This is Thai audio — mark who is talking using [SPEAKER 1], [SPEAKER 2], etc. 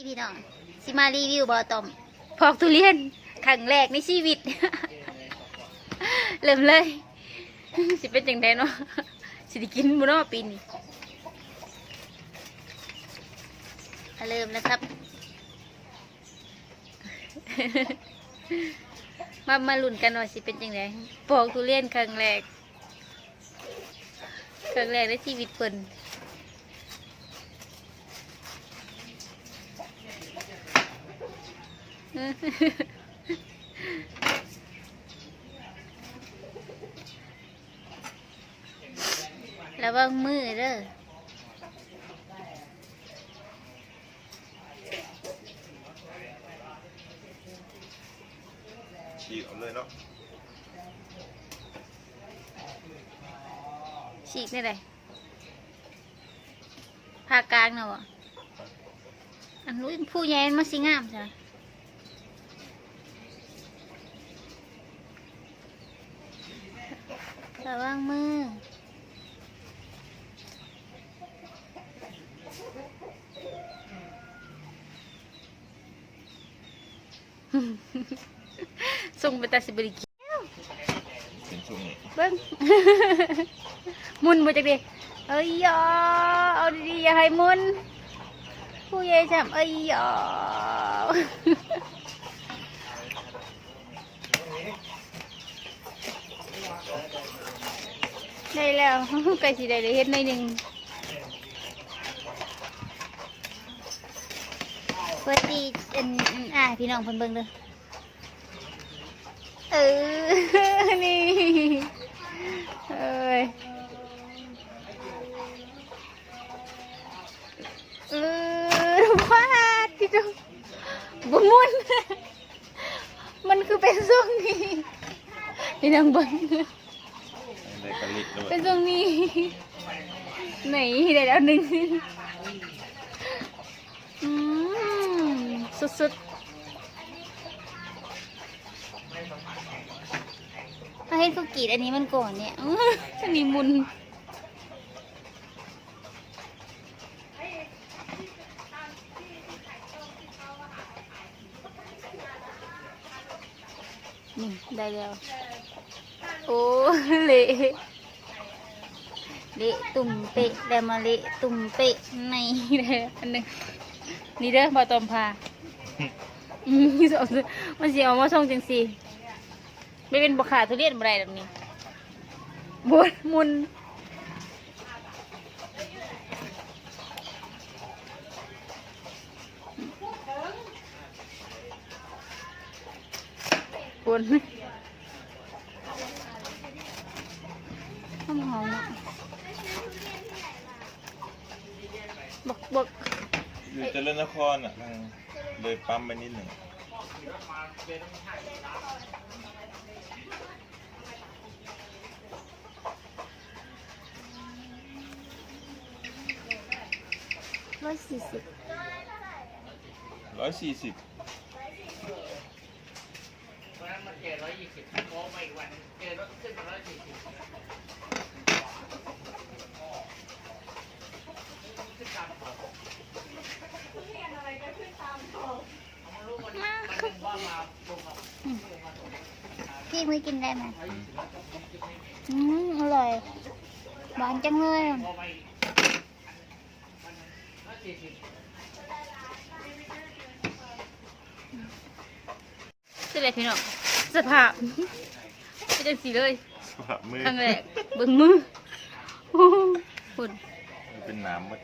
[SPEAKER 1] พี่พี่น้องสิมารีวิวบอตอมพอกทุเรียนครั้งแรกในชีวิต เริ่มเลย สิเป็นจังไดเนาะสิได้กินบ่เนาะปีนี้อะเริ่มแล้วครับ มามาลุ้นกันว่าสิเป็นจังไดปอกทุเรียนครั้งแรกครั้งแรกในชีวิตเพิ่น ระวังมือเด้อ
[SPEAKER 2] ฉีกเอาเลยเนาะ
[SPEAKER 1] ฉีกได้เลยภาคกลางเนาะวะอันนู้นผู้ใหญ่มาสิงามใช่ไหม ระวังมือ ส่งไปตัดสิบริกิ
[SPEAKER 2] เป็นช่วงนี้
[SPEAKER 1] เบิ้งมุนมาจากดิเอ้ยยอเอาดีๆอย่าให้มุนผู้ใหญ่จำเอ้ยยอ ได้แล้วไก่สีได้เลยเฮ็ดหน่อยหนึ่งเพื่อที่เป็นอ่าพี่ เพิ่นเบเด้อเออนี่เอ้ยเออพลาดพี่จุบุมุนมันคือเป็นทรงนี้พี่น้องเบิ่ง
[SPEAKER 2] ได้กะลิกด้วย
[SPEAKER 1] เป็นทรงนี้ ไหนได้แล้วหนึ่งอืมสุดๆถ้าให้เขากรีดอันนี้มันก่อนเนี่ยอันนี้มุนนี่ได้แล้ว โอ้เละเละตุ่มเปะได้มาเละตุ่มเปะในเลยอันหนึงนี่เด้อบอตอมพาอืมสองมันสิเอามาส่งจังสิไม่เป็นบขาทุเรียนบ่ได้แบบนี้บนมุนบนหอมหอมๆอะ บกบก
[SPEAKER 2] อยู่เจริญนครอะทางเลยปั๊มไปนิดหนึ่ง
[SPEAKER 1] ร้อยสี่สิบ
[SPEAKER 2] ร้อยสี่สิบ
[SPEAKER 3] วันนั้นมันเจอร้อยยี่สิบโค้งมาอีกวันเจอรถขึ้นมาร้อยสี่สิบขึ้นตามเขาเอามารู้มันมันหนึ่งว่ามาลงมา
[SPEAKER 1] พี่มือกินได้ไหมอืมอร่อย หวานจังเลย
[SPEAKER 3] พอไปร้อยสี่สิบ
[SPEAKER 1] สิเลยพี่น้องสภาพเป็นจังสีเลย
[SPEAKER 2] สภาพมือ
[SPEAKER 1] ครั้งแรกเบิ่งมือโอ้โหฝุ่น
[SPEAKER 2] มันเป็นน้ำหมด